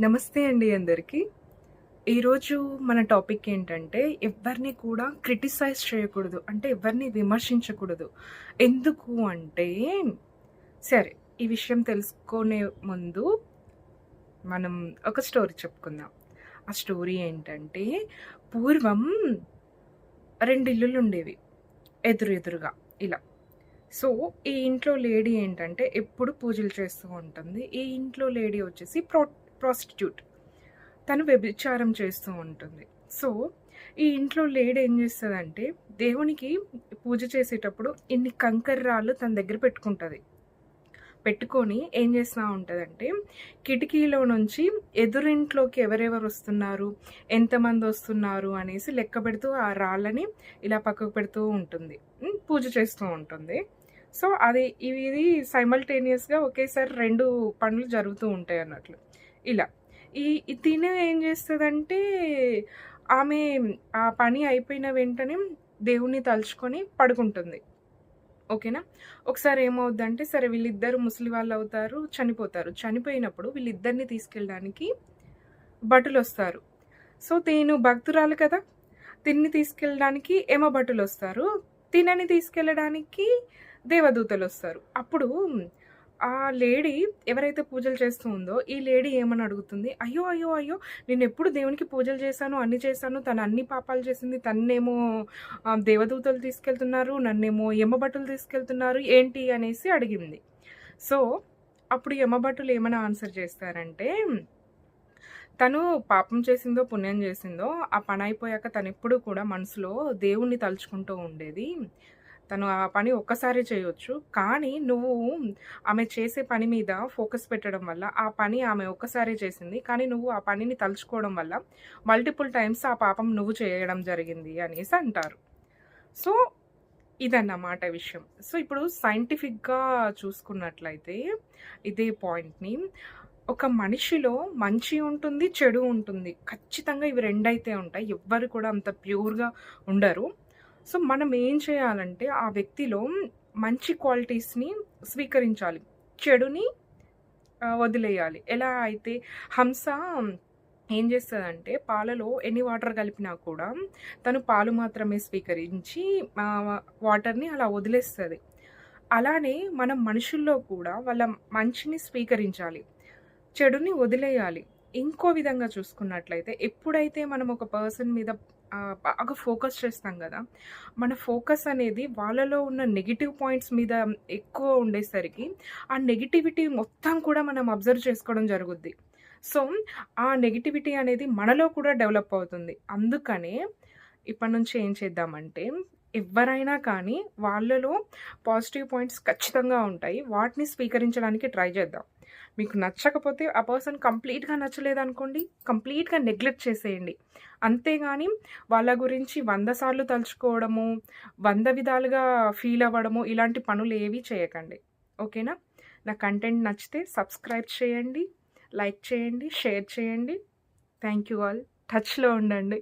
నమస్తే అండి అందరికీ. ఈరోజు మన టాపిక్ ఏంటంటే, ఎవ్వరిని కూడా క్రిటిసైజ్ చేయకూడదు. అంటే ఎవరిని విమర్శించకూడదు. ఎందుకు అంటే సరే, ఈ విషయం తెలుసుకునే ముందు మనం ఒక స్టోరీ చెప్పుకుందాం. ఆ స్టోరీ ఏంటంటే, పూర్వం రెండు ఇల్లులు ఉండేవి ఎదురు ఎదురుగా ఇలా. సో, ఈ ఇంట్లో లేడీ ఏంటంటే, ఎప్పుడు పూజలు చేస్తూ ఉంటుంది. ఈ ఇంట్లో లేడీ వచ్చేసి ప్రో ప్రాస్టిట్యూట్. తను వ్యభిచారం చేస్తూ ఉంటుంది. సో, ఈ ఇంట్లో లేడీ ఏం చేస్తుందంటే దేవునికి పూజ చేసేటప్పుడు ఇన్ని కంకర రాళ్ళు తన దగ్గర పెట్టుకుంటుంది పెట్టుకొని ఏం చేస్తూ ఉంటుందంటే కిటికీలో నుంచి ఎదురింట్లోకి ఎవరెవరు వస్తున్నారు ఎంతమంది వస్తున్నారు అనేసి లెక్క పెడుతూ ఆ రాళ్ళని ఇలా పక్కకు పెడుతూ ఉంటుంది. పూజ చేస్తూ ఉంటుంది. సో, అది ఇవి ఇది సైమల్టేనియస్‌గా ఒకేసారి రెండు పనులు జరుగుతూ ఉంటాయి అన్నట్లు ఇలా. ఈ తినే ఏం చేస్తుందంటే ఆమె ఆ పని అయిపోయిన వెంటనే దేవుణ్ణి తలుచుకొని పడుకుంటుంది. ఓకేనా? ఒకసారి ఏమవుద్దంటే, సరే వీళ్ళిద్దరు ముసలి వాళ్ళవుతారు, చనిపోతారు. చనిపోయినప్పుడు వీళ్ళిద్దరిని తీసుకెళ్ళడానికి భటులొస్తారు. సో, తేను భక్తురాలు కదా! తిన్ని తీసుకెళ్ళడానికి యేమబట్టులు వస్తారు తినని తీసుకెళ్ళడానికి దేవదూతలు వస్తారు అప్పుడు ఆ లేడీ ఎవరైతే పూజలు చేస్తూ ఉందో, ఈ లేడీ ఏమని అడుగుతుంది, "అయ్యో! అయ్యో! అయ్యో! నేను ఎప్పుడు దేవునికి పూజలు చేశాను, అన్ని చేశాను. తను అన్ని పాపాలు చేసింది. తన్నేమో దేవదూతలు తీసుకెళ్తున్నారు. నన్నేమో యమభటులు తీసుకెళ్తున్నారు. ఏంటి?" అనేసి అడిగింది. సో, అప్పుడు యమభటులు ఏమైనా ఆన్సర్ చేస్తారంటే, తను పాపం చేసిందో, పుణ్యం చేసిందో, ఆ పనయిపోయాక తనెప్పుడూ కూడా మనసులో దేవుణ్ణి తలుచుకుంటూ ఉండేది. తను ఆ పని ఒక్కసారే చేయొచ్చు. కానీ నువ్వు ఆమె చేసే పని మీద ఫోకస్ పెట్టడం వల్ల, ఆ పని ఆమె ఒక్కసారే చేసింది. కానీ నువ్వు ఆ పనిని తలుచుకోవడం వల్ల మల్టిపుల్ టైమ్స్ ఆ పాపం నువ్వు చేయడం జరిగింది అనేసి అంటారు. సో, ఇదన్నమాట విషయం. సో, ఇప్పుడు సైంటిఫిక్‌గా చూసుకున్నట్లయితే ఇదే పాయింట్‌ని ఒక మనిషిలో మంచి ఉంటుంది, చెడు ఉంటుంది. ఖచ్చితంగా ఇవి రెండైతే ఉంటాయి. ఎవ్వరు కూడా అంత ప్యూర్‌గా ఉండరు. సో, మనం ఏం చేయాలంటే, ఆ వ్యక్తిలో మంచి క్వాలిటీస్‌ని స్వీకరించాలి. చెడుని వదిలేయాలి. ఎలా అయితే హంస ఏం చేస్తుందంటే పాలలో ఎన్ని వాటర్ కలిపినా కూడా తను పాలు మాత్రమే స్వీకరించి వాటర్‌ని అలా వదిలేస్తుంది అలానే మనం మనుషుల్లో కూడా వాళ్ళ మంచిని స్వీకరించాలి. చెడుని వదిలేయాలి. ఇంకో విధంగా చూసుకున్నట్లయితే, ఎప్పుడైతే మనం ఒక పర్సన్ మీద బాగా ఫోకస్ చేస్తాం కదా మన ఫోకస్ అనేది వాళ్ళలో ఉన్న నెగిటివ్ పాయింట్స్ మీద ఎక్కువ ఉండేసరికి, ఆ నెగిటివిటీ మొత్తం కూడా మనం అబ్జర్వ్ చేసుకోవడం జరుగుద్ది. సో, ఆ నెగటివిటీ అనేది మనలో కూడా డెవలప్ అవుతుంది. అందుకనే ఇప్పటి నుంచి ఏం చేద్దామంటే, ఎవరైనా కానీ వాళ్ళలో పాజిటివ్ పాయింట్స్ ఖచ్చితంగా ఉంటాయి. వాటిని స్వీకరించడానికి ట్రై చేద్దాం. మీకు నచ్చకపోతే ఆ పర్సన్ కంప్లీట్‌గా నచ్చలేదనుకోండి, కంప్లీట్‌గా నెగ్లెక్ట్ చేసేయండి. అంతేగాని వాళ్ళ గురించి వంద సార్లు తలుచుకోవడము, వంద విధాలుగా ఫీల్ అవ్వడము, ఇలాంటి పనులు ఏవి చేయకండి. ఓకేనా? నా కంటెంట్ నచ్చితే సబ్స్క్రైబ్ చేయండి, లైక్ చేయండి, షేర్ చేయండి. Thank you all. టచ్‌లో ఉండండి.